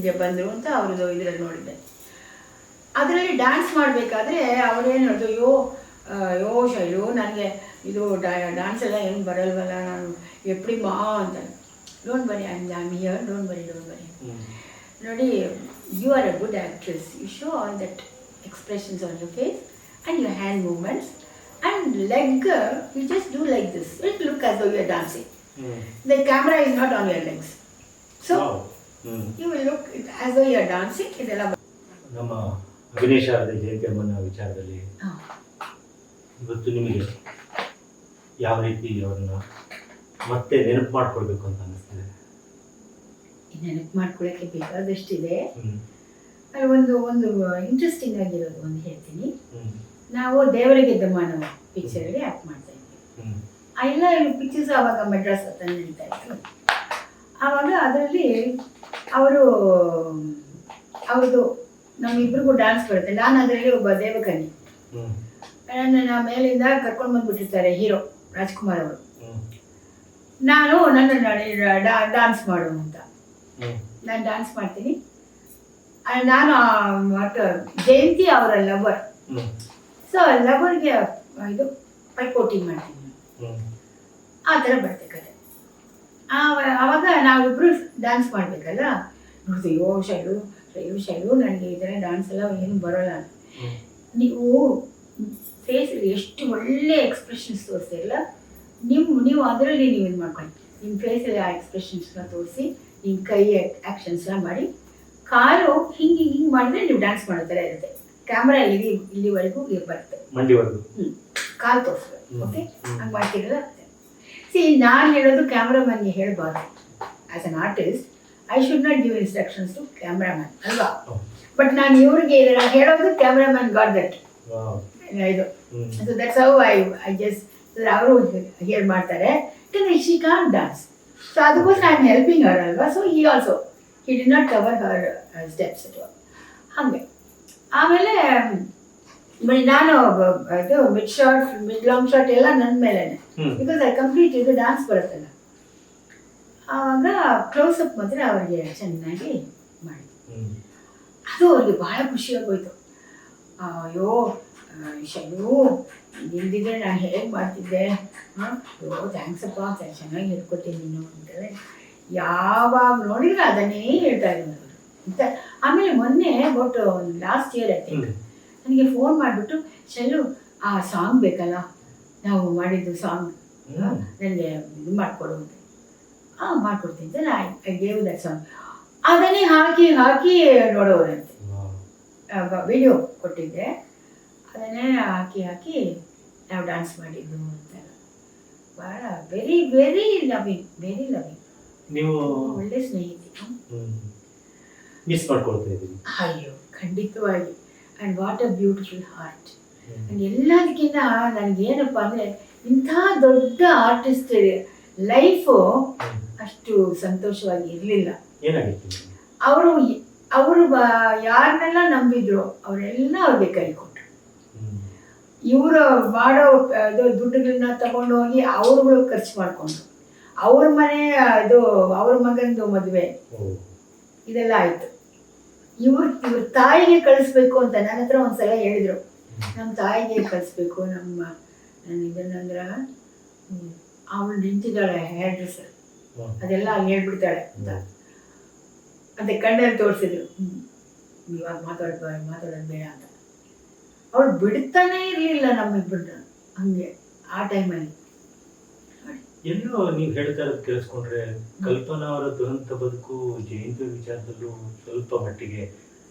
ಹಿಂಗೆ ಬಂದರು ಅಂತ ಅವ್ರದ್ದು ಇದರಲ್ಲಿ ನೋಡಿದ್ದೆ. ಅದರಲ್ಲಿ ಡ್ಯಾನ್ಸ್ ಮಾಡಬೇಕಾದ್ರೆ ಅವ್ರೇನು ಹೇಳಿದ್ರು ಅಯ್ಯೋ ಆ, ಅಯ್ಯೋ ಶೈಲು ನನಗೆ ಇದು ಡ್ಯಾನ್ಸ್ ಎಲ್ಲ ಏನು ಬರಲ್ವಲ್ಲ ನಾನು ಎಪ್ಪಡಿ ಮಾ ಅಂತ. Don't worry I am here don't worry don't worry ನೋಡಿ you are a good actress you show all that expressions on your face and your hand movements and leg you just do like this it look as though you are dancing the camera is not on your legs so you will look as you are dancing ಇದೆಲ್ಲ ನಮ್ಮ ಅಭಿನಯ ಶಾರದೆ ಜಯಂತಿ ಅಮ್ಮನ ವಿಚಾರದಲ್ಲಿ. ಇವತ್ತು ನಿಮಗೆ ಯಾವ ರೀತಿ ಅವ್ರನ್ನ ಮತ್ತೆ ನೆನಪು ಮಾಡ್ಕೊಳ್ಬೇಕು ಅಂತ ಅನಿಸ್ತಿದೆ ನೆನಪು ಮಾಡ್ಕೊಳ್ಳೋಕ್ಕೆ ಬೇಕಾದಷ್ಟಿದೆ. ಅಲ್ಲಿ ಒಂದು ಒಂದು ಇಂಟ್ರೆಸ್ಟಿಂಗ್ ಆಗಿರೋದು ಒಂದು ಹೇಳ್ತೀನಿ. ನಾವು ದೇವರಿಗೆ ದಮಾನ ಪಿಕ್ಚರಲ್ಲಿ ಆ್ಯಕ್ಟ್ ಮಾಡ್ತಾ ಇದ್ವಿ. ಆ ಎಲ್ಲ ಪಿಕ್ಚರ್ಸ್ ಆವಾಗ ಮೆಡ್ರಾಸ್ ಹತ್ರ ನಡೀತಾ ಇತ್ತು. ಆವಾಗ ಅದರಲ್ಲಿ ಅವರು ಅವ್ರದ್ದು ನಮ್ಮಿಬ್ರಿಗೂ ಡ್ಯಾನ್ಸ್ ಬರುತ್ತೆ. ನಾನು ಅದರಲ್ಲಿ ಒಬ್ಬ ದೇವಕನ್ನಿ. ನನ್ನ ಮೇಲಿಂದ ಕರ್ಕೊಂಡು ಬಂದ್ಬಿಟ್ಟಿರ್ತಾರೆ ಹೀರೋ ರಾಜ್ಕುಮಾರ್ ಅವರು. ನಾನು ನನ್ನ ಡ್ಯಾನ್ಸ್ ಮಾಡು ಅಂತ. ನಾನು ಡ್ಯಾನ್ಸ್ ಮಾಡ್ತೀನಿ. ನಾನು ಜಯಂತಿ ಅವರ ಲವರ್. ಸೊ ಲವರ್ಗೆ ಇದು ಪೈಪೋಟಿ ಮಾಡ್ತೀನಿ. ಆ ಥರ ಬರ್ತೆ ಕತೆ. ಆವ- ಆವಾಗ ನಾವಿಬ್ರು ಡ್ಯಾನ್ಸ್ ಮಾಡಬೇಕಲ್ಲ? ನೋಡಿದೆ ಅಯ್ಯೋ ಶೈಲು ಶೈಲು ಶೈಲು ನನಗೆ ಥರ ಡ್ಯಾನ್ಸ್ ಎಲ್ಲ ಏನು ಬರೋಲ್ಲ ನೀವು ಫೇಸಲ್ಲಿ ಎಷ್ಟು ಒಳ್ಳೆ ಎಕ್ಸ್ಪ್ರೆಷನ್ಸ್ ತೋರಿಸಿಲ್ಲ ನಿಮ್ಮ ನೀವು ಅದರಲ್ಲಿ ನೀವು ಇದು ಮಾಡ್ಕೊಳ್ಳಿ. ನಿಮ್ಮ ಫೇಸಲ್ಲಿ ಆ ಎಕ್ಸ್ಪ್ರೆಷನ್ಸ್ನ ತೋರಿಸಿ ನಿಮ್ಮ ಕೈ ಆ್ಯಕ್ಷನ್ಸ್ನ ಮಾಡಿ. ಕಾಲು ಹಿಂಗೆ ಹಿಂಗೆ ಮಾಡಿದ್ರೆ ನೀವು ಡ್ಯಾನ್ಸ್ ಮಾಡೋ ಥರ ಇರುತ್ತೆ. ಕ್ಯಾಮ್ರಾ ಇಲ್ಲಿ ಇಲ್ಲಿವರೆಗೂ ಬರುತ್ತೆ. ಮಂಡಿವರೆಗೂ. ಹ್ಞೂ ಕಾಲು ತೋರಿಸ್ಬೇಕು. ಓಕೆ ಹಂಗೆ ಮಾಡ್ತಿರಲ್ಲ? ಸಿ ನಾನು ಹೇಳೋದು ಕ್ಯಾಮ್ರಾಮನ್ಗೆ ಹೇಳಬಾರ್ದು. As an artist I should not give instructions to cameraman ಅಲ್ವಾ. ಬಟ್ ನಾನು ಇವ್ರಿಗೆ ಹೇಳೋದು ಕ್ಯಾಮ್ರಾಮನ್ ಗಾಡ್ ದಟ್. ಇದು. So that's how I I just ಅವರು ಹೇಳಿ ಮಾಡ್ತಾರೆ. ಯಾಕಂದ್ರೆ ಶಿ ಕಾನ್ ಡಾನ್ಸ್ ಸೊ ಅದಕ್ಕೋಸ್ಕರ ಐ ಆಮ್ ಹೆಲ್ಪಿಂಗ್ ಅವರ್ ಅಲ್ವಾ ಸೊ ಈ also he did not cover her steps ಹಾಗೆ. ಆಮೇಲೆ ನಾನು ಇದು mid short mid long short ಎಲ್ಲ ನನ್ನ ಮೇಲೇನೆ. ಬಿಕಾಸ್ ಐ ಕಂಪ್ಲೀಟ್ ಇದು ಡ್ಯಾನ್ಸ್ ಬರುತ್ತಲ್ಲ ಆವಾಗ ಕ್ಲೋಸಪ್ ಮಾತ್ರ ಅವರಿಗೆ ಚೆನ್ನಾಗಿ ಮಾಡಿ. ಅದು ಅವ್ರಿಗೆ ಭಾಳ ಖುಷಿಯಾಗೋಯ್ತು ಅಯ್ಯೋ ಶೂ ಶನು ನಿಂದಿದ್ರೆ ನಾನು ಹೇಗೆ ಮಾಡ್ತಿದ್ದೆ? ಹಾಂ? ಅಯ್ಯೋ ಥ್ಯಾಂಕ್ಸಪ್ಪ ಚೆನ್ನಾಗಿ ಹೇಳ್ಕೊತೀನಿ ನೀನು ಅಂತೇಳಿ. ಯಾವಾಗ ನೋಡಿದ್ರೆ ಅದನ್ನೇ ಹೇಳ್ತಾ ಇದ್ದೀನಿ ಅವರು. ಅಂತ ಆಮೇಲೆ ಮೊನ್ನೆ but last year I think ನನಗೆ ಫೋನ್ ಮಾಡಿಬಿಟ್ಟು ಶಲ್ಲು ಆ ಸಾಂಗ್ ಬೇಕಲ್ಲ? ನಾವು ಮಾಡಿದ್ದು ಸಾಂಗ್. ನನಗೆ ಇದು ಮಾಡಿಕೊಡು ಅಂತ. ಹಾಂ ಮಾಡ್ಕೊಡ್ತೀನಿ ಅಂತ ಐ ಗೇವ್ ದಟ್ ಸಾಂಗ್ ಅದನ್ನೇ ಹಾಕಿ ಹಾಕಿ ನೋಡೋರಂತೆ. ವಿಡಿಯೋ ಕೊಟ್ಟಿದ್ದೆ. ಅದನ್ನೇ ಹಾಕಿ ಹಾಕಿ ನಾವು ಡ್ಯಾನ್ಸ್ ಮಾಡಿದ್ದು ಅಂತ. ಭಾಳ very very loving very loving ನೀವು ಒಳ್ಳೆ ಸ್ನೇಹಿತೆ. ಮಿಸ್ ಮಾಡ್ಕೊಳ್ತಾ ಇದ್ದೀನಿ ಅಯ್ಯೋ ಖಂಡಿತವಾಗಿ. And what a beautiful heart ಎಲ್ಲದಕ್ಕಿಂತ ನನಗೇನಪ್ಪ ಅಂದರೆ ಇಂಥ ದೊಡ್ಡ ಆರ್ಟಿಸ್ಟ್ ಲೈಫು. ಅಷ್ಟು ಸಂತೋಷವಾಗಿ ಇರಲಿಲ್ಲ? ಅವರು ಅವರು ಯಾರನ್ನೆಲ್ಲ ನಂಬಿದ್ರು ಅವರೆಲ್ಲ ಅವ್ರಿಗೆ ಕೈ ಕೊಟ್ಟರು. ಇವರು ಮಾಡೋ ಇದು ದುಡ್ಡುಗಳನ್ನ ತಗೊಂಡು ಹೋಗಿ ಅವ್ರುಗಳು ಖರ್ಚು ಮಾಡಿಕೊಂಡು ಅವ್ರ ಮನೆ ಇದು ಅವ್ರ ಮಗನದು ಮದುವೆ ಇದೆಲ್ಲ ಆಯಿತು ಇವ್ರ ಇವ್ರ ತಾಯಿಗೆ ಕಳಿಸ್ಬೇಕು ಅಂತ ನನ್ನ ಹತ್ರ ಒಂದ್ಸಲ ಹೇಳಿದರು ನಮ್ಮ ತಾಯಿಗೆ ಕಲಿಸ್ಬೇಕು ನಮ್ಮ ನಾನು ಇದನ್ನಂದ್ರೆ ಅವಳು ನಿಂತಿದ್ದಾಳೆ ಹೇರ್ ಸರ್ ಹ್ಮ್. ಅದೆಲ್ಲ ಅಲ್ಲಿ ಹೇಳ್ಬಿಡ್ತಾಳೆ ಅಂತ. ಅದೇ ಕಣ್ಣಲ್ಲಿ ತೋರಿಸಿದ್ರು. ಇವಾಗ ಮಾತಾಡ್ಬಾರ ಮಾತಾಡೋದು ಬೇಡ ಅಂತ. ಅವಳು ಬಿಡ್ತಾನೆ ಇರಲಿಲ್ಲ ನಮ್ಮಿಬ್ಬರನ್ನ ಹಂಗೆ ಆ ಟೈಮಲ್ಲಿ ಎಲ್ಲೋ ನೀವು ಹೇಳ್ತಾ ಇರೋದು ಕೇಳಿಸ್ಕೊಂಡ್ರೆ ಕಲ್ಪನಾ ಅವರ ದುರಂತ ಬದುಕು ಜಯಂತಿ ವಿಚಾರದಲ್ಲೂ ಸ್ವಲ್ಪ ಮಟ್ಟಿಗೆ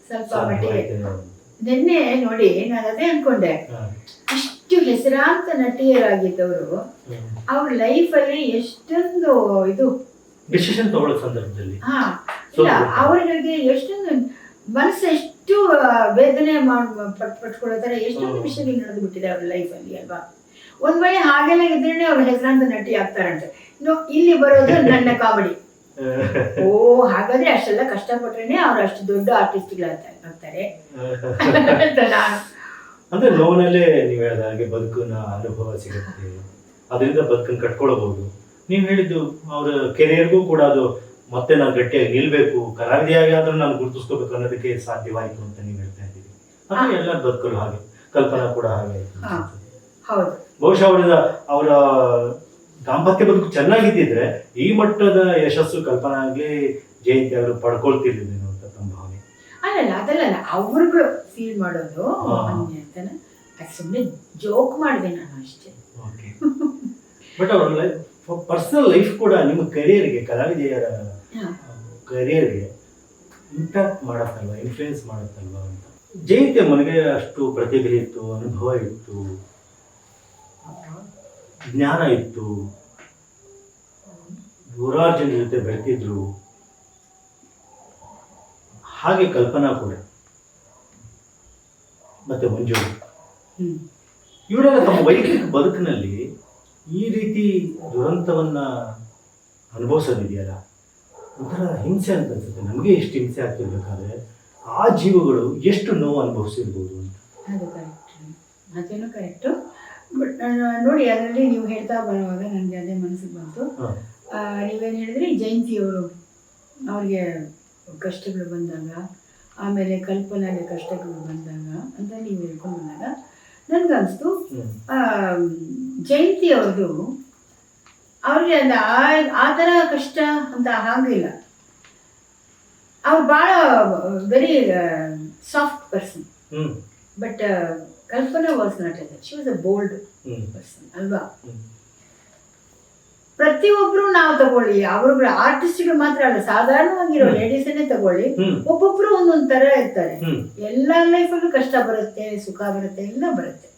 ಸ್ವಲ್ಪ ಮಟ್ಟಿಗೆ. ನಿನ್ನೆ ನೋಡಿ ನಾನು ಅದೇ ಅನ್ಕೊಂಡೆ. ಅಷ್ಟು ಇಷ್ಟು ಹೆಸರಾಂತ ನಟಿಯರಾಗಿದ್ದವರು ಅವ್ರ ಲೈಫ್ ಅಲ್ಲಿ ಎಷ್ಟೊಂದು ಇದು. ಡಿಸಿಷನ್ ತಗೊಳ್ಳೋ ಸಂದರ್ಭದಲ್ಲಿ. ಹಾ ಇಲ್ಲ ಅವರಿಗೆ ಎಷ್ಟೊಂದು ಮನಸ್ಸು ಎಷ್ಟು ವೇದನೆ ಮಾಡ್ ಪಟ್ ಪಟ್ಕೊಳ್ಳೋ ಎಷ್ಟೊಂದು. ವಿಷಯಗಳು ನಡೆದು ಬಿಟ್ಟಿದೆ ಅವ್ರ ಲೈಫಲ್ಲಿ ಅಲ್ವಾ. ಒಂದ್ ವೇಳೆ ಹಾಗೆಲ್ಲ ಇದ್ರೇನೆ ಅವ್ರ ಹೆಸರಾಂತ ನಟಿ ಆಗ್ತಾರಂತೆ. ಇನ್ನು ಇಲ್ಲಿ ಬರೋದು ನನ್ನ ಕಾಮಿಡಿ. ಓ ಹಾಗಾದ್ರೆ ಅಷ್ಟೆಲ್ಲ ಕಷ್ಟಪಟ್ರೇನೆ ಅವ್ರು ಅಷ್ಟು ದೊಡ್ಡ ಆರ್ಟಿಸ್ಟ್ಗಳಾಗ್ತಾರೆ ಅಂತ ನಾನು ಅಂದ್ರೆ ನೋವಿನಲ್ಲೇ ನೀವು ಹೇಳಿದ ಹಾಗೆ ಬದುಕಿನ ಅನುಭವ ಸಿಗುತ್ತೆ. ಅದರಿಂದ ಬದುಕನ್ನ ಕಟ್ಕೊಳ್ಬಹುದು ನೀವು ಹೇಳಿದ್ದು ಅವರ ಕೆರಿಯರ್ಗೂ ಕೂಡ ಅದು ಮತ್ತೆ ನಾನು ಗಟ್ಟಿಯಾಗಿ ನಿಲ್ಬೇಕು. ಕಲಾವಿದೆಯಾಗಿ ಆದ್ರೂ ನಾನು ಗುರುತಿಸ್ಕೋಬೇಕು ಅನ್ನೋದಕ್ಕೆ ಸಾಧ್ಯವಾಯಿತು ಅಂತ ನೀವು ಹೇಳ್ತಾ ಇದ್ದೀವಿ ಅದು ಎಲ್ಲ ಬದುಕಲು ಹಾಗೆ. ಕಲ್ಪನಾ ಕೂಡ ಹಾಗೆ ಆಯ್ತು. ಹೌದು. ಬಹುಶಃ ಅವರ ಅವರ ದಾಂಪತ್ಯ ಬದುಕು ಚೆನ್ನಾಗಿದ್ದಿದ್ರೆ ಈ ಮಟ್ಟದ ಯಶಸ್ಸು ಕಲ್ಪನಾ ಆಗಲಿ ಜಯಂತಿ ಅವರು ಪಡ್ಕೊಳ್ತಿರ್ಲಿಲ್ಲ ಅಂತ ತಮ್ಮ ಭಾವನೆ. ಅಲ್ಲಲ್ಲ ಅದಲ್ಲಲ್ಲ ಅವ್ರಿಗೂ ಫೀಲ್ ಮಾಡೋದು. ಹಂಗೆ ಅಂತಾನೆ? ಅದು ಸುಮ್ಮನೆ ಜೋಕ್ ಮಾಡಿದೆ ನಾನು ಅಷ್ಟೇ. ಓಕೆ ಬಟ್ ಅವ್ರ ಲೈಫ್ ಪರ್ಸನಲ್ ಲೈಫ್ ಕೂಡ ನಿಮ್ಮ ಕರಿಯರ್ಗೆ ಕಲಾವಿದೆಯರ. ಕರಿಯರ್ಗೆ ಇಂಪ್ಯಾಕ್ಟ್ ಮಾಡತ್ತಲ್ವಾ ಇನ್ಫ್ಲೂಯೆನ್ಸ್ ಮಾಡತ್ತಲ್ವಾ ಅಂತ? ಜಯಂತಿ ಮನೆಗೆ ಅಷ್ಟು ಪ್ರತಿಭೆ ಇತ್ತು ಅನುಭವ ಇತ್ತು ಜ್ಞಾನ ಇತ್ತು. ಜೊತೆ ಬೆಳೆತಿದ್ರು ಹಾಗೆ ಕಲ್ಪನಾ ಕೂಡ. ಮತ್ತೆ ಮಂಜು. ಇವರೆಲ್ಲ ತಮ್ಮ ವೈಯಕ್ತಿಕ ಬದುಕಿನಲ್ಲಿ ಈ ರೀತಿ ದುರಂತವನ್ನ ಅನುಭವಿಸೋದಿದೆಯಲ್ಲ? ಒಂಥರ ಹಿಂಸೆ ಅಂತ ಅನ್ಸುತ್ತೆ. ನಮಗೆ ಎಷ್ಟು ಹಿಂಸೆ ಆಗ್ತಿರ್ಬೇಕಾದ್ರೆ ಆ ಜೀವಗಳು ಎಷ್ಟು ನೋವು ಅನುಭವಿಸಿರ್ಬೋದು ಅಂತ. ಅದು ಕರೆಕ್ಟ್ ಅದೇನೋ ಕರೆಕ್ಟು ಬಟ್ ನೋಡಿ ಅದರಲ್ಲಿ ನೀವು ಹೇಳ್ತಾ ಬರುವಾಗ ನನಗೆ ಅದೇ ಮನಸ್ಸಿಗೆ ಬಂತು. ನೀವೇನು ಹೇಳಿದ್ರಿ ಜಯಂತಿಯವರು ಅವ್ರಿಗೆ ಕಷ್ಟಗಳು ಬಂದಾಗ ಆಮೇಲೆ ಕಲ್ಪನೆ ಕಷ್ಟಗಳು ಬಂದಾಗ ಅಂತ ನೀವು ಹೇಳ್ಕೊಂಡು ಬಂದಾಗ ನನಗನ್ನಿಸ್ತು. ಜಯಂತಿ ಅವ್ರದ್ದು ಅವ್ರಿಗೆ ಅದು ಆ- ಥರ ಕಷ್ಟ ಅಂತ ಹಾಗಿಲ್ಲ ಅವ್ರು ಭಾಳ very soft person but Kalpana was not a she was a bold person ಅಲ್ವಾ. ಪ್ರತಿಯೊಬ್ರು ನಾವು ತಗೊಳ್ಳಿ. ಅವ್ರುಗಳ ಆರ್ಟಿಸ್ಟ್ಗಳು ಮಾತ್ರ ಅಲ್ಲ ಸಾಧಾರಣವಾಗಿರೋ. ಲೇಡೀಸನ್ನೇ ತಗೊಳ್ಳಿ. ಒಬ್ಬೊಬ್ರು ಒಂದೊಂದ್ ತರ ಇರ್ತಾರೆ. ಎಲ್ಲಾ ಲೈಫಲ್ಲೂ ಕಷ್ಟ ಬರುತ್ತೆ ಸುಖ ಬರುತ್ತೆ ಎಲ್ಲ ಬರುತ್ತೆ.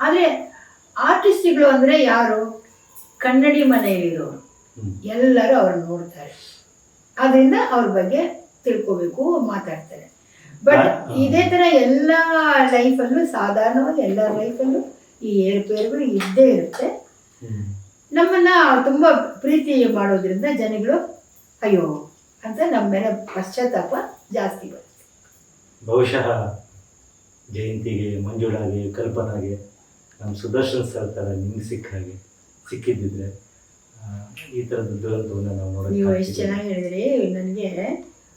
ಆದ್ರೆ ಆರ್ಟಿಸ್ಟ್ಗಳು ಅಂದ್ರೆ ಯಾರು? ಕನ್ನಡಿ ಮನೆಯಲ್ಲಿರೋರು. ಎಲ್ಲರೂ ಅವ್ರು ನೋಡ್ತಾರೆ. ಅದರಿಂದ ಅವ್ರ ಬಗ್ಗೆ ತಿಳ್ಕೋಬೇಕು ಮಾತಾಡ್ತಾರೆ. ಬಟ್. ಇದೇ ಥರ ಎಲ್ಲ ಲೈಫಲ್ಲೂ ಸಾಧಾರಣವಾಗಿ ಎಲ್ಲರ ಲೈಫಲ್ಲೂ ಈ ಏರುಪೇರುಗಳು ಇದ್ದೇ ಇರುತ್ತೆ. ನಮ್ಮನ್ನ ತುಂಬ ಪ್ರೀತಿ ಮಾಡೋದ್ರಿಂದ ಜನಗಳು ಅಯ್ಯೋ ಅಂತ ನಮ್ಮ ಮೇಲೆ ಪಶ್ಚಾತ್ತಾಪ ಜಾಸ್ತಿ ಬರುತ್ತೆ. ಬಹುಶಃ ಜಯಂತಿಗೆ ಮಂಜುಳಾಗೆ ಕಲ್ಪನಾಗೆ ನಮ್ಮ ಸುದರ್ಶನ್ ಸರ್ ಥರ ನಿಮ್ಗೆ ಸಿಕ್ಕ ಹಾಗೆ ಸಿಕ್ಕಿದ್ದಿದ್ರೆ ಈ ಥರದ ದುರಂತವನ್ನು ನಾವು ನೀವು ಎಷ್ಟು ಚೆನ್ನಾಗಿ ಹೇಳಿದ್ರಿ. ನನಗೆ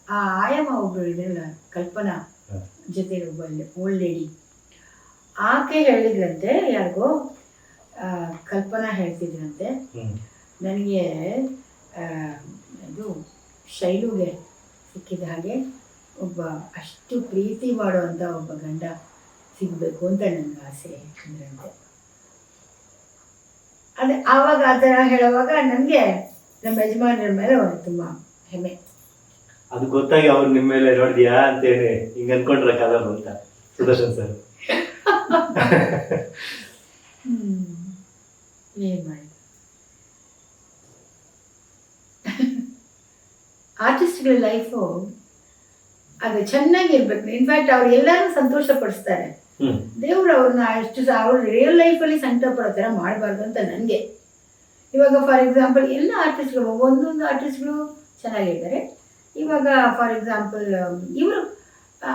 ಆ ಆಯಮ್ಮ ಒಬ್ಬರು ಇದ್ರಲ್ಲ ಕಲ್ಪನಾ. ಜೊತೆ ಒಬ್ಬ ಓಲ್ಡ್ ಲೇಡಿ ಆಕೆ ಹೇಳಿದ್ರಂತೆ ಯಾರಿಗೋ ಕಲ್ಪನಾ ಹೇಳ್ತಿದ್ರಂತೆ. ನನಗೆ ಇದು ಶೈಲುಗೆ ಸಿಕ್ಕಿದ ಹಾಗೆ ಒಬ್ಬ ಅಷ್ಟು ಪ್ರೀತಿ ಮಾಡುವಂಥ ಒಬ್ಬ ಗಂಡ ಸಿಗಬೇಕು ಅಂತ ನನಗೆ ಆಸೆ ಅಂದ್ರಂತೆ. ಅದೇ ಆವಾಗ ಆ ಥರ ಹೇಳುವಾಗ ನನಗೆ ನಮ್ಮ ಯಜಮಾನರ ಮೇಲೆ ತುಂಬ ಹೆಮ್ಮೆ. ಅದು ಗೊತ್ತಾಗಿ ಅವ್ರು ನಿಮ್ಮ ಮೇಲೆ ನೋಡಿದ್ಯಾ ಅಂತೇಳಿ ಹೇಳಿ ಅನ್ಕೊಂಡ್ರ ಕಾಲರು ಅಂತ ಸುದರ್ಶನ್ ಸರ್. ಏನು ಮಾಡಿ ಆರ್ಟಿಸ್ಟ್ಗಳ ಲೈಫು ಅದು ಚೆನ್ನಾಗಿರ್ಬೇಕು ಇನ್ಫ್ಯಾಕ್ಟ್ ಅವ್ರು ಎಲ್ಲರೂ ಸಂತೋಷ ಪಡಿಸ್ತಾರೆ ದೇವ್ರು ಅವ್ರನ್ನ ಅಷ್ಟು ಅವ್ರು ರಿಯಲ್ ಲೈಫಲ್ಲಿ ಸಂಕಟ ಪಡೋ ಥರ ಮಾಡಬಾರ್ದು ಅಂತ ನನಗೆ ಇವಾಗ ಫಾರ್ ಎಕ್ಸಾಂಪಲ್ ಎಲ್ಲ ಆರ್ಟಿಸ್ಟ್ಗಳು ಒಂದೊಂದು ಆರ್ಟಿಸ್ಟ್ಗಳು ಚೆನ್ನಾಗಿದ್ದಾರೆ. ಇವಾಗ ಫಾರ್ ಎಕ್ಸಾಂಪಲ್ ಇವರು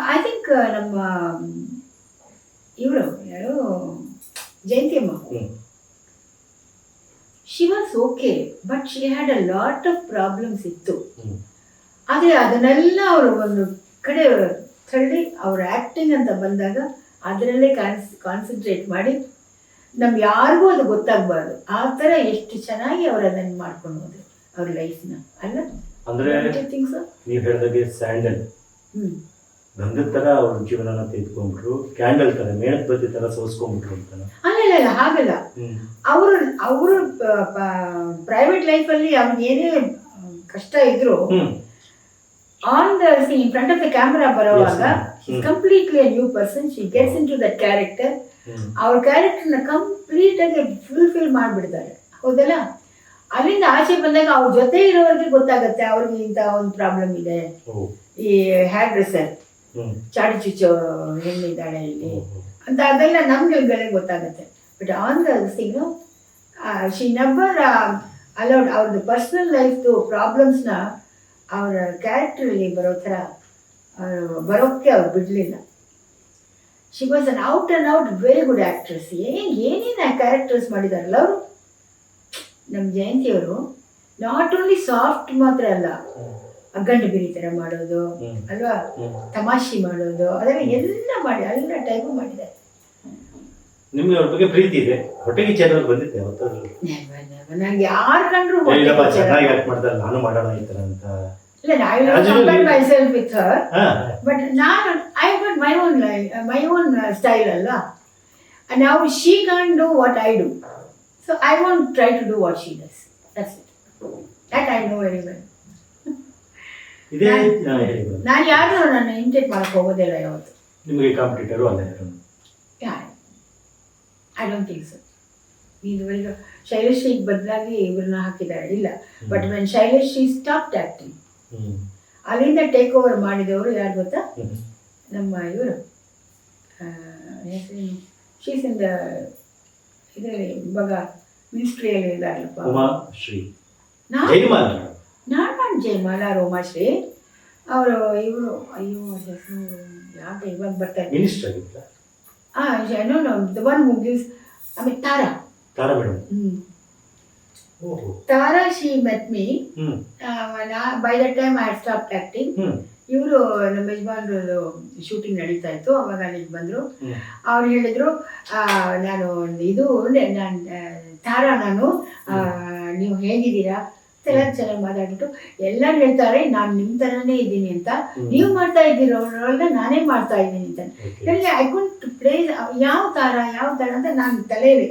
ಐ ಥಿಂಕ್ ನಮ್ಮ ಇವರು ಯಾರು? Jayanthi was okay but she had a lot of problems ಇತ್ತು. ಆದರೆ ಅದನ್ನೆಲ್ಲ ಅವರು ಒಂದು ಕಡೆ ತಳ್ಳಿ ಅವ್ರ ಆ್ಯಕ್ಟಿಂಗ್ ಅಂತ ಬಂದಾಗ ಅದರಲ್ಲೇ ಕಾನ್ಸ್ ಕಾನ್ಸಂಟ್ರೇಟ್ ಮಾಡಿ ನಮ್ಗೆ ಯಾರಿಗೂ ಅದು ಗೊತ್ತಾಗಬಾರ್ದು. ಆ ಥರ ಎಷ್ಟು ಚೆನ್ನಾಗಿ ಅವ್ರು ಅದನ್ನು ಮಾಡ್ಕೊಂಡು ಹೋದ್ರು ಅವ್ರ ಲೈಫ್ನ ಅಲ್ಲ? ಅಂದ್ರೆ ನೀವು ಹೇಳಿದಾಗೆ ಸ್ಯಾಂಡಲ್ ಗಂಧದ ತರ ಅವ್ರ ಜೀವನನ ತೆಗೆದುಕೊಂಡ್ಬಿಟ್ರು ಕ್ಯಾಂಡಲ್ ತರ ಮೇಣದ ಬತ್ತಿ ತರ ಸೋಸ್ಕೊಂಡ್ಬಿಟ್ರು ಅಂತ ಇಲ್ಲ ಇಲ್ಲ ಹಾಗಲ್ಲ. ಅವರು ಅವರು ಪ್ರೈವೇಟ್ ಲೈಫಲ್ಲಿ ಅವ್ರಿಗೆ ಏನೇ ಕಷ್ಟ ಇದ್ರು on the in front of the camera ಬರೋವಾಗ. Completely a new person she gets in to that character ಅವ್ರ ಕ್ಯಾರೆಕ್ಟರ್ನ ಕಂಪ್ಲೀಟ್ ಆಗಿ ಫುಲ್ಫಿಲ್ ಮಾಡಿಬಿಡ್ತಾರೆ. ಹೌದಲ್ಲ? ಅಲ್ಲಿಂದ ಆಚೆ ಬಂದಾಗ ಅವ್ರ ಜೊತೆ ಇರೋರಿಗೆ ಗೊತ್ತಾಗುತ್ತೆ ಅವ್ರಿಗೆ ಇಂಥ ಒಂದು ಪ್ರಾಬ್ಲಮ್ ಇದೆ. ಈ ಹೇರ್ ಡ್ರೆಸ್ಸರ್ ಚಾಡಿ ಚುಚ್ಚೋ ಹೆಣ್ಣಿದ್ದಾಳೆ ಇಲ್ಲಿ. ಅಂತ ಅದೆಲ್ಲ ನಮ್ಗಳಿಗೆ ಗೊತ್ತಾಗುತ್ತೆ. But on the thing she never allowed ಅವ್ರದ್ದು ಪರ್ಸ್ನಲ್ ಲೈಫ್ದು ಪ್ರಾಬ್ಲಮ್ಸ್ನ ಅವರ ಕ್ಯಾರೆಕ್ಟರಲ್ಲಿ ಬರೋ ಥರ ಬರೋಕ್ಕೆ ಅವ್ರು ಬಿಡಲಿಲ್ಲ. She was an out and out very good actress ಏನು ಏನೇನು ಕ್ಯಾರೆಕ್ಟರ್ಸ್ ಮಾಡಿದಾರಲ್ಲ ಅವರು? ನಮ್ಮ ಜಯಂತಿಯವರು ನಾಟ್ ಓನ್ಲಿ ಸಾಫ್ಟ್ ಮಾತ್ರ ಅಲ್ಲ ಅಗ್ಗಂಡು ಬಿರಿ ಥರ ಮಾಡೋದು ಅಲ್ವಾ? ತಮಾಷೆ ಮಾಡೋದು ಅದೆಲ್ಲ ಎಲ್ಲ ಮಾಡಿ ಎಲ್ಲ ಟೈಪು ಮಾಡಿದ್ದಾರೆ. ನಿಮ್ಗೆ ಅವ್ರ ಬಗ್ಗೆ ಪ್ರೀತಿ ಇದೆ. ಹೊಟ್ಟೆಗೆ ಚೆನ್ನಾಗಿ ಬಂದಿದ್ದೆ ಅವತ್ತಾದ್ರು ನಂಗೆ ಯಾರು ಕಂಡ್ರು ಇಲ್ಲಪ್ಪ ಚೆನ್ನಾಗಿ ಆಕ್ಟ್ ಮಾಡ್ತಾರೆ ನಾನು ಮಾಡೋಣ ಈ ಅಂತ. ಇಲ್ಲ I As you compare will- myself with her but ನಾನು I my own my own style ಅಲ್ಲ. ನಾವು she can do what I do so I want try to do what she does that's it that I know very well ನಾನು- ಮಾಡಕ್ಕೆ ಹೋಗೋದಿಲ್ಲ ಯಾವತ್ತು. ನಿಮಗೆ competitor ಅಲ್ಲ ಯಾರು? ಯಾರು? ಐ ಡೋಂಟ್ ಥಿಂಕ್ ಸೊ ಇದು ಈಗ ಶೈಲಶ್ರೀಗೆ ಬದಲಾಗಿ ಇವ್ರನ್ನ ಹಾಕಿದ್ದಾರೆ. ಇಲ್ಲ. But when Shailashree stop acting ಅಲ್ಲಿಂದ ಟೇಕ್ ಓವರ್ ಮಾಡಿದವರು ಯಾರು ಗೊತ್ತಾ? ನಮ್ಮ ಇವರು. ಹೆಸರೇನು? ಶೀಸ್ ಇನ್ ದ ಇದರಲ್ಲಿ ಇವಾಗ ಮಿನಿಸ್ಟ್ರಿಯಲ್ಲಿ ಇದ್ದಾರಲ್ಲಪ್ಪ. ನಾರ್ಮನ್ ಜಯಮಾಲ. ರೋಮಾಶ್ರೀ ಅವರು ಇವರು ಅಯ್ಯೋ ಹೆಸರು ಯಾಕೆ ಇವಾಗ ಬರ್ತಾರೆ ಮಿನಿಸ್ಟರ್ ಆಗಿದ್ದ ಹಾಂ no no the one who gives ಆಮೇಲೆ ತಾರಾ ಓಹೋ Tara she met me hmm by the time I stop acting hmm ಇವರು ನಮ್ಮ ಯಜಮಾನ್ರದ್ದು ಶೂಟಿಂಗ್ ನಡೀತಾ ಇತ್ತು ಅವಾಗ ಅಲ್ಲಿಗೆ ಬಂದರು. ಹ್ಮ್. ಅವ್ರು ಹೇಳಿದ್ರು ಆ, ನಾನು ಇದು ನಾನು ತಾರಾ ನಾನು ಆ, ನೀವು ಹೇಗಿದ್ದೀರಾ? ಎಲ್ಲ ಚೆನ್ನಾಗಿ ಮಾತಾಡ್ಬಿಟ್ಟು ಎಲ್ಲರೂ ಹೇಳ್ತಾರೆ ನಾನು ನಿಮ್ಮ ಥರನೇ ಇದ್ದೀನಿ ಅಂತ. ನೀವು ಮಾಡ್ತಾ ಇದ್ದೀರೋಲ್ಲ ನಾನೇ ಮಾಡ್ತಾ ಇದ್ದೀನಿ ಅಂತ. ನನಗೆ ಐ ಕುಂಟ್ ಪ್ಲೇ ಯಾವ ತಾರ ಯಾವ ತಾರ ಅಂತ ನಾನು ತಲೆಯಲ್ಲಿ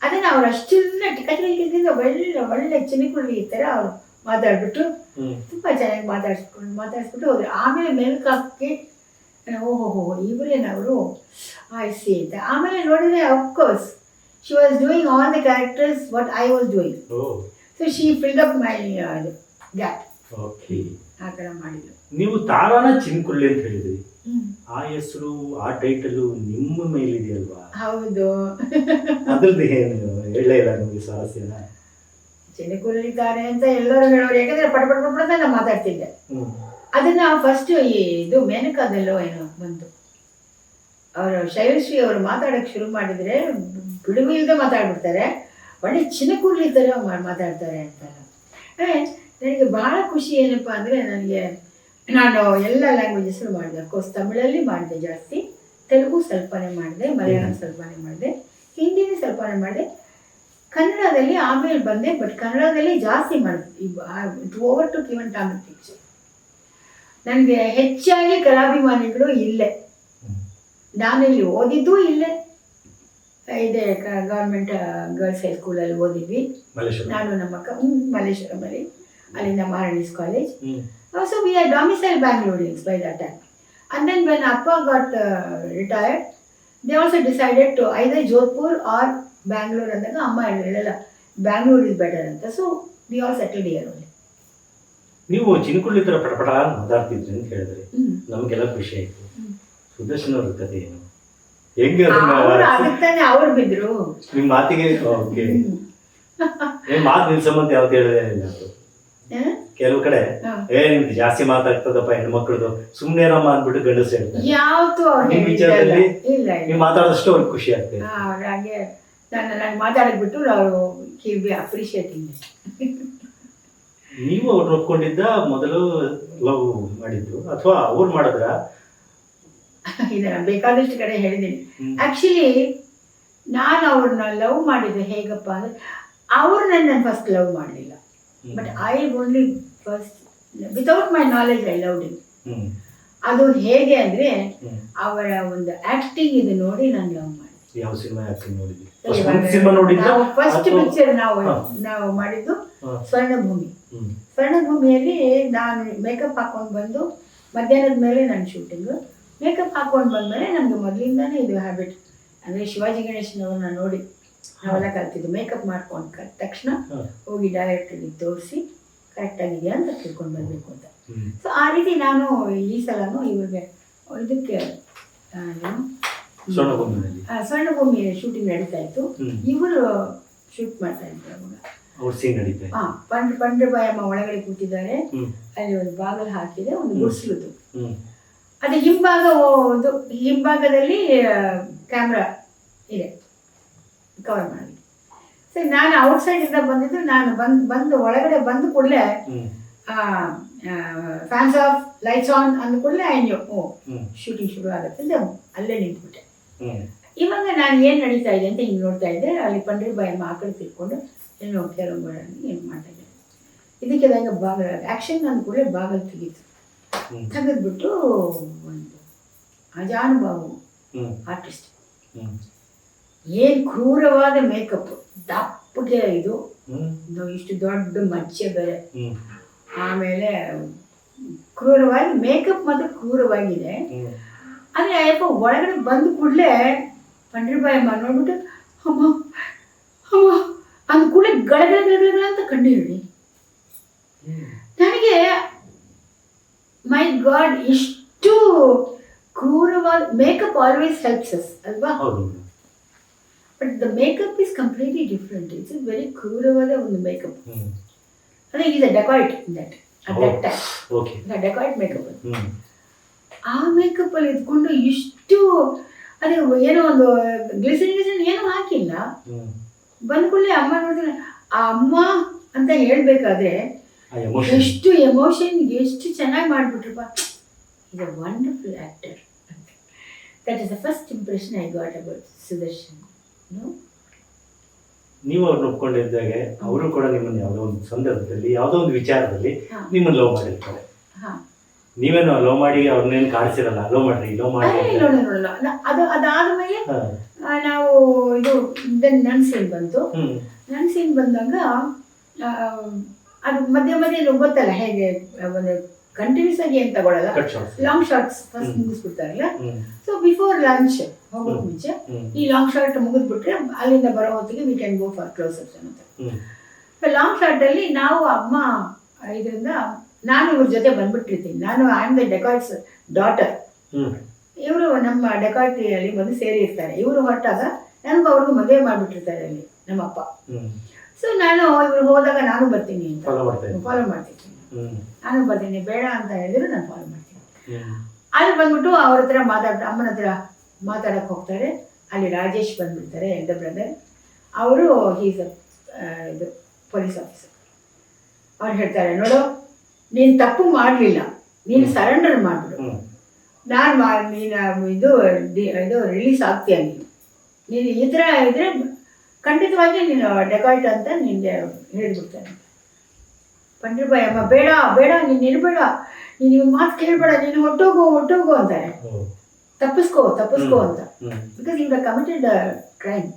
ಅದನ್ನು ಅವ್ರು ಅಷ್ಟೆಲ್ಲ ಟಿಕಟಿಂದ ಒಳ್ಳೆ ಒಳ್ಳೆ ಚಿನಿಕುಳ್ಳಿ ಈ ಥರ ಅವರು ಮಾತಾಡ್ಬಿಟ್ಟು ತುಂಬಾ ಚೆನ್ನಾಗಿ ಮಾತಾಡ್ಸ್ಕೊಂಡು ಮಾತಾಡಿಸ್ಬಿಟ್ಟು ಹೋದ್ರು. ಆಮೇಲೆ ಮೇಲ್ಕಾಕಿ ಓಹೋಹೋ ಓಹೋ ಇವರೇನವರು ಸಿ ಅಂತ. ಆಮೇಲೆ ನೋಡಿದ್ರೆ of course she was doing all the characters what I was doing so she filled up my gap okay ಆ ಥರ ಮಾಡಿದ್ರು ನೀವು ತಾರಾನ ಚಿನ್ಕುಳ್ಳಿ ಅಂತ ಹೇಳಿದ್ರಿ. ಆ ಹೆಸರು ಆ ಟೈಟಲ್ ನಿಮ್ಮ ಮೇಲಿದೆಯಲ್ವಾ? ಹೌದು. ಅದ್ರದ್ದು ಏನು ಹೇಳೇ ಇಲ್ಲ ನಿಮಗೆ ಸ್ವಾರಸ್ಯನ ಚಿನಿಕುಳಿದ್ದಾರೆ ಅಂತ ಎಲ್ಲರೂ ಹೇಳೋರು. ಯಾಕಂದ್ರೆ ಪಟ ಪಟ ಪಟ ನಾನು ಮಾತಾಡ್ತಿದ್ದೆ. ಅದನ್ನ ಫಸ್ಟ್ ಈ ಇದು ಮೇನಕಾದಲ್ಲೋ ಏನೋ ಬಂತು. ಅವರು ಶೈಲಶ್ರೀ ಅವರು ಮಾತಾಡೋಕೆ ಶುರು ಮಾಡಿದರೆ ಬಿಡುವು ಇಲ್ಲದೆ ಮಾತಾಡ್ಬಿಡ್ತಾರೆ. ಒಳ್ಳೆ ಚಿನ್ನ ಥರ ಮಾತಾಡ್ತಾರೆ ಅಂತಾರೆ ನನಗೆ ಭಾಳ ಖುಷಿ ಏನಪ್ಪ ಅಂದರೆ ನನಗೆ ನಾನು ಎಲ್ಲ ಲ್ಯಾಂಗ್ವೇಜಸ್ಸು ಮಾಡಿದೆ. ಕೋರ್ಸ್ ತಮಿಳಲ್ಲಿ ಮಾಡಿದೆ ಜಾಸ್ತಿ ತೆಲುಗು ಸ್ವಲ್ಪನೇ ಮಾಡಿದೆ ಮಲಯಾಳಂ ಸ್ವಲ್ಪನೇ ಮಾಡಿದೆ ಹಿಂದಿನೂ ಸ್ವಲ್ಪನೇ ಮಾಡಿದೆ. ಕನ್ನಡದಲ್ಲಿ ಆಮೇಲೆ ಬಂದೆ ಬಟ್ ಕನ್ನಡದಲ್ಲಿ ಜಾಸ್ತಿ ಮಾಡಿದೆ ಓವರ್ ಟು ಕಿವನ್ ಟಾಮಿಕ್ ಪಿಕ್ಚರ್ ನನಗೆ ಹೆಚ್ಚಾಗಿ ಕಲಾಭಿಮಾನಿಗಳು ಇಲ್ಲೇ. ನಾನಿಲ್ಲಿ ಓದಿದ್ದು ಇಲ್ಲೇ. ಇದೆ ಗೌರ್ಮೆಂಟ್ ಗರ್ಲ್ಸ್ ಹೈಸ್ಕೂಲಲ್ಲಿ ಓದಿದ್ವಿ. ನಾನು ನಮ್ಮ ಅಕ್ಕ ಮಲ್ಲೇಶ್ವರಮಲ್ಲಿ ಅಲ್ಲಿಂದ Maharani's college so we are domicile Bangaloreans by that time and then when ಅಪ್ಪ got retired they also decided to either Jodhpur or Bangalore ಅಂದಾಗ ಅಮ್ಮ ಹೇಳಿಲ್ಲ ಬ್ಯಾಂಗ್ಳೂರ್ ಇಸ್ ಬೆಟರ್ ಅಂತ. So we all settled year only ನೀವು ಚಿನ್ಕುಳ್ಳಿ ತರ ಪಟಪಟ ಮಾತಾಡ್ತಿದ್ರಿ ಅಂತ ಹೇಳಿದ್ರಿ ನಮಗೆಲ್ಲ ಖುಷಿ ಆಯ್ತು. ಸುದರ್ಶನ್ ಅವ್ರ ಕಥೆ ಏನು? ಹೆಂಗೆ ಅದನ್ನ ಅವ್ರು ಅವ್ರು ಬಿದ್ರು. ನಿಮ್ ಮಾತಿಗೆ ಓಕೆ. ನಿಮ್ ಮಾತು ನಿಲ್ಸಮಂತ ಯಾವ್ದು ಹೇಳಿದೆ. ಹ? ಕೆಲವು ಕಡೆ. ಏ ನಿಮ್ದು ಜಾಸ್ತಿ ಮಾತಾಡ್ತದಪ್ಪ ಹೆಣ್ಮಕ್ಳದು. ಸುಮ್ನೆ ರಮ್ಮ ಅಂದ್ಬಿಟ್ಟು ಗಂಡಸ್ ಹೇಳ್ತಾರೆ. ಯಾವತ್ತೂ ಅವ್ರು ನಿಮ್ ವಿಚಾರದಲ್ಲಿ ಇಲ್ಲ ನೀವು ಮಾತಾಡಿದಷ್ಟು ಅವ್ರಿಗೆ ಖುಷಿ ಆಗ್ತದೆ. ಅವ್ರು ಹಾಗೆ ನಾನು ನಾನು ಮಾತಾಡಿದ್ಬಿಟ್ಟು ಅವರು ಕಿವಿ ಅಪ್ರಿಷಿಯೇಟಿಂಗ್ ನೀವು ಅವ್ರನ್ನ ಒಪ್ಕೊಂಡಿದ್ದ ಮೊದಲು ಲವ್ ಮಾಡಿದ್ದು? ಅಥವಾ ಅವ್ರು ಮಾಡಿದ್ರ? ಇದನ್ನ ಬೇಕಾದಷ್ಟು ಕಡೆ ಹೇಳಿದ್ದೀನಿ. ಆ್ಯಕ್ಚುಲಿ ನಾನು ಅವ್ರನ್ನ ಲವ್ ಮಾಡಿದ್ದು ಹೇಗಪ್ಪ ಅಂದರೆ ಅವ್ರು ನನ್ನ ಫಸ್ಟ್ ಲವ್ ಮಾಡಲಿಲ್ಲ. But I only first without my knowledge I love them ಅದು ಹೇಗೆ ಅಂದರೆ ಅವರ ಒಂದು ಆ್ಯಕ್ಟಿಂಗ್ ಇದು ನೋಡಿ ನಾನು ಲವ್ ಮಾಡಿದೆ ಯಾವ ಸಿನಿಮಾ ಆ್ಯಕ್ಟಿಂಗ್ ನೋಡಿದ್ವಿ ನಾವು ಫಸ್ಟ್ ಪಿಕ್ಚರ್ ನಾವು ನಾವು ಮಾಡಿದ್ದು. ಸ್ವರ್ಣಭೂಮಿ. ಸ್ವರ್ಣಭೂಮಿಯಲ್ಲಿ ನಾನು ಮೇಕಪ್ ಹಾಕೊಂಡು ಬಂದು ಮಧ್ಯಾಹ್ನದ ಮೇಲೆ ನನ್ನ ಶೂಟಿಂಗು ಮೇಕಪ್ ಹಾಕೊಂಡು ಬಂದಮೇಲೆ ನಮಗೆ ಮೊದಲಿಂದಾನೇ ಇದು ಹ್ಯಾಬಿಟ್ ಅಂದರೆ ಶಿವಾಜಿ ಗಣೇಶನವ್ರನ್ನ ನೋಡಿ ನಾವೆಲ್ಲ ಕಲ್ತಿದ್ದು ಮೇಕಪ್ ಮಾಡ್ಕೊಂಡು ಕಲ್ತ ತಕ್ಷಣ ಹೋಗಿ ಡೈರೆಕ್ಟರಿಗೆ ತೋರಿಸಿ ಕರೆಕ್ಟಾಗಿದೆಯಾ ಅಂತ ತಿಳ್ಕೊಂಡು ಬರಬೇಕು ಅಂತ. ಸೊ ಆ ರೀತಿ ನಾನು ಈ ಸಲನು ಇವ್ರಿಗೆ ಇದಕ್ಕೆ ಸ್ವರ್ಣಭೂಮಿ ಶೂಟಿಂಗ್ ನಡೀತಾ ಇತ್ತು. ಇವರು ಶೂಟ್ ಮಾಡ್ತಾ ಇದ್ರು ಅವಾಗ ಬಾಯಮ್ಮ. ಹಾ ಪಂಡ್ ಪಂಡ್ರಬಾಯಮ್ಮ ಒಳಗಡೆ ಕೂತಿದ್ದಾರೆ. ಅಲ್ಲಿ ಒಂದು ಬಾಗಲ್ ಹಾಕಿದೆ ಒಂದು. ಹ್ಮ್. ಅದು ಹಿಂಭಾಗ ಒಂದು ಹಿಂಭಾಗದಲ್ಲಿ ಕ್ಯಾಮ್ರಾ ಇದೆ. ಕವರ್ ಮಾಡಿ. ಸರಿ ನಾನು ಔಟ್ಸೈಡಿಂದ ಬಂದಿದ್ದು ನಾನು ಬಂದು ಬಂದು ಒಳಗಡೆ ಬಂದ ಕೂಡಲೇ ಫ್ಯಾನ್ಸ್ ಆಫ್ ಲೈಟ್ಸ್ ಆನ್ ಅಂದ ಕೂಡಲೇ ಐ ನ್ಯೂ ಓ ಶೂಟಿಂಗ್ ಶುರು ಆಗುತ್ತೆ ಅಂತ ಅಲ್ಲೇ ನಿಂತ್ಬಿಟ್ಟೆ. ಇವಾಗ ನಾನು ಏನು ನಡೀತಾ ಇದೆ ಅಂತ ಹಿಂಗೆ ನೋಡ್ತಾ ಇದ್ದೆ. ಅಲ್ಲಿ ಪಂಡ್ರಿ ಬಾಯಿ ಆಕಡೆ ತಿಳ್ಕೊಂಡು ಏನು ಕೆಲವು ಏನು ಮಾಡ್ತಾ ಇದ್ದೆ. ಇದಕ್ಕೆ ನಂಗೆ ಬಾಗಿಲ ಆ್ಯಕ್ಷನ್ ಅಂದ ಕೂಡಲೇ ಬಾಗಿಲು ತೆಗೀತು. ತೆಗೆದ್ಬಿಟ್ಟು ಒಂದು ಅಜಾನುಭಾವು ಆರ್ಟಿಸ್ಟ್ ಏನು ಕ್ರೂರವಾದ ಮೇಕಪ್ ದಪ್ಪಗೆ ಇದು. ಇಷ್ಟು ದೊಡ್ಡ ಮಚ್ಚೆ ಬೇರೆ. ಆಮೇಲೆ ಕ್ರೂರವಾಗಿ ಮೇಕಪ್ ಮಾತ್ರ ಕ್ರೂರವಾಗಿದೆ. ಆದರೆ ಯಾಕೋ ಒಳಗಡೆ ಬಂದ ಕೂಡಲೇ ಪಂಡ್ರಿಬಾಯಿ ಅಮ್ಮ ನೋಡ್ಬಿಟ್ಟು ಅಮ್ಮ ಅಮ್ಮ ಅಂದ ಕೂಡಲೇ ಗಳಗಳ ಗಳಗಳ ಅಂತ ಕಣ್ಣೀರಿ ನನಗೆ ಮೈ ಗಾಡ್ ಇಷ್ಟು ಕ್ರೂರವಾದ ಮೇಕಪ್ ಆಲ್ವೇಸ್ ಹೆಲ್ಪ್ಸ್ ಅಸ್ ಅಲ್ವಾ? But the makeup is completely different it's very ಕ್ರೂರವಾದ ಒಂದು ಮೇಕಪ್ ಅದೇ is a dacoit that at that time okay dacoit makeup ಆ ಆ ಮೇಕಪ್ಪಲ್ಲಿ ಇದ್ಕೊಂಡು ಇಷ್ಟು ಅದೇ ಏನೋ ಒಂದು ಗ್ಲಿಸನ್ ಗ್ಲಿಸನ್ ಏನೂ ಹಾಕಿಲ್ಲ. ಬಂದ್ಕೊಳ್ಳಿ ಅಮ್ಮ ನೋಡಿದ್ರೆ ಆ ಅಮ್ಮ ಅಂತ ಹೇಳ್ಬೇಕಾದ್ರೆ ಎಷ್ಟು ಎಮೋಷನ್ ಎಷ್ಟು ಚೆನ್ನಾಗಿ ಮಾಡಿಬಿಟ್ರಪ್ಪ. Is a wonderful actor that is the first impression I got about Sudarshan ನೀವು ಅವ್ರನ್ನ ಒಪ್ಕೊಂಡಿದ್ದಾಗೆ ಅವರು ಕೂಡ ನಿಮ್ಮನ್ನು ಯಾವುದೋ ಒಂದು ಸಂದರ್ಭದಲ್ಲಿ ಯಾವುದೋ ಒಂದು ವಿಚಾರದಲ್ಲಿ ನಿಮ್ಮನ್ನು ಲವ್ ಮಾಡಿರ್ತಾರೆ. ಹಾಂ. ನೀವೇನು ಲವ್ ಮಾಡಿ ಅವ್ರನ್ನೇನು ಕಾಣಿಸಿರಲ್ಲ ಲವ್ ಮಾಡ್ರಿ ಲವ್ ಮಾಡಿ ಅದು ಅದಾದ ಮೇಲೆ ನಾವು ಇದು ದೆನ್ ನನ್ನ ಸೀನ್ ಬಂತು. ನನ್ನ ಸೀನ್ ಬಂದಾಗ ಅದು ಮಧ್ಯ ಮಧ್ಯೆ ಗೊತ್ತಲ್ಲ ಹೇಗೆ ಒಂದು ಕಂಟಿನ್ಯೂಸ್ ಆಗಿ ಏನ್ ತಗೊಳಲ್ಲ. Long shorts first. ಮುಗಿಸ್ಬಿಡ್ತಾರಲ್ಲ? So before lunch ಹೋಗೋಕೆ ಮುಂಚೆ ಈ ಲಾಂಗ್ ಶಾರ್ಟ್ ಮುಗಿದ್ಬಿಟ್ರೆ ಅಲ್ಲಿಂದ ಬರೋ ಹೊತ್ತಿಗೆ we can go for close option ಅಂತ ಲಾಂಗ್ ಶಾರ್ಟ್ ಅಲ್ಲಿ ನಾವು ಅಮ್ಮ ಇದರಿಂದ ನಾನು ಇವ್ರ ಜೊತೆ ಬಂದ್ಬಿಟ್ಟಿರ್ತೀನಿ. ನಾನು I am the dacoit's daughter ಇವರು ನಮ್ಮ ಅಲ್ಲಿ ಬಂದು ಸೇರಿರ್ತಾರೆ. ಇವರು ಹೊರಟಾಗ ನನಗೂ ಅವ್ರಿಗೂ ಮದುವೆ ಮಾಡಿಬಿಟ್ಟಿರ್ತಾರೆ ಅಲ್ಲಿ ನಮ್ಮಪ್ಪ ಸೊ ನಾನು ಇವ್ರು ಹೋದಾಗ ನಾನು ಬರ್ತೀನಿ ಅಂತ. ಫಾಲೋ ಮಾಡ್ತೀನಿ. ನಾನು ಬರ್ತೀನಿ ಬೇಡ ಅಂತ ಹೇಳಿದ್ರು ನಾನು ಫಾಲೋ ಮಾಡ್ತೀನಿ. ಅಲ್ಲಿ ಬಂದ್ಬಿಟ್ಟು ಅವ್ರ ಹತ್ರ ಮಾತಾಡ್ ಅಮ್ಮನ ಹತ್ರ ಮಾತಾಡಕ್ಕೆ ಹೋಗ್ತಾರೆ. ಅಲ್ಲಿ ರಾಜೇಶ್ ಬಂದ್ಬಿಡ್ತಾರೆ ಎಲ್ಡ ಬ್ರದರ್ ಅವರು ಈಸ್ ಇದು ಪೊಲೀಸ್ ಆಫೀಸರ್ ಅವ್ರು ಹೇಳ್ತಾರೆ ನೋಡು ನೀನು ತಪ್ಪು ಮಾಡಲಿಲ್ಲ. ನೀನು ಸರೆಂಡರ್ ಮಾಡಿಬಿಡು. ನಾನು ನೀನು ಇದು ಇದು ರಿಲೀಸ್ ಆಗ್ತೀಯ ನೀನು. ನೀನು ಈ ಥರ ಇದ್ರೆ ಖಂಡಿತವಾಗಿ ನೀನು ಡೆಕಾಯ್ಟ್ ಅಂತ ನಿನಗೆ ಹೇಳಿಬಿಡ್ತಾನೆ ಪಂಡ್ರಿಬಾಯಿ ಅಮ್ಮ ಬೇಡ ಬೇಡ ನೀನು ಇರಬೇಡ ನೀನು ಇವ್ ಮಾತು ಕೇಳಬೇಡ ನೀನು ಹೊಟ್ಟೋಗು ಹೊಟ್ಟೋಗು ಅಂತಾರೆ. ತಪ್ಪಿಸ್ಕೋ ತಪ್ಪಿಸ್ಕೋ ಅಂತ. ಬಿಕಾಸ್ ಇವ್ರ ಕಮಿಟೆಡ್ ಕ್ರೈಮ್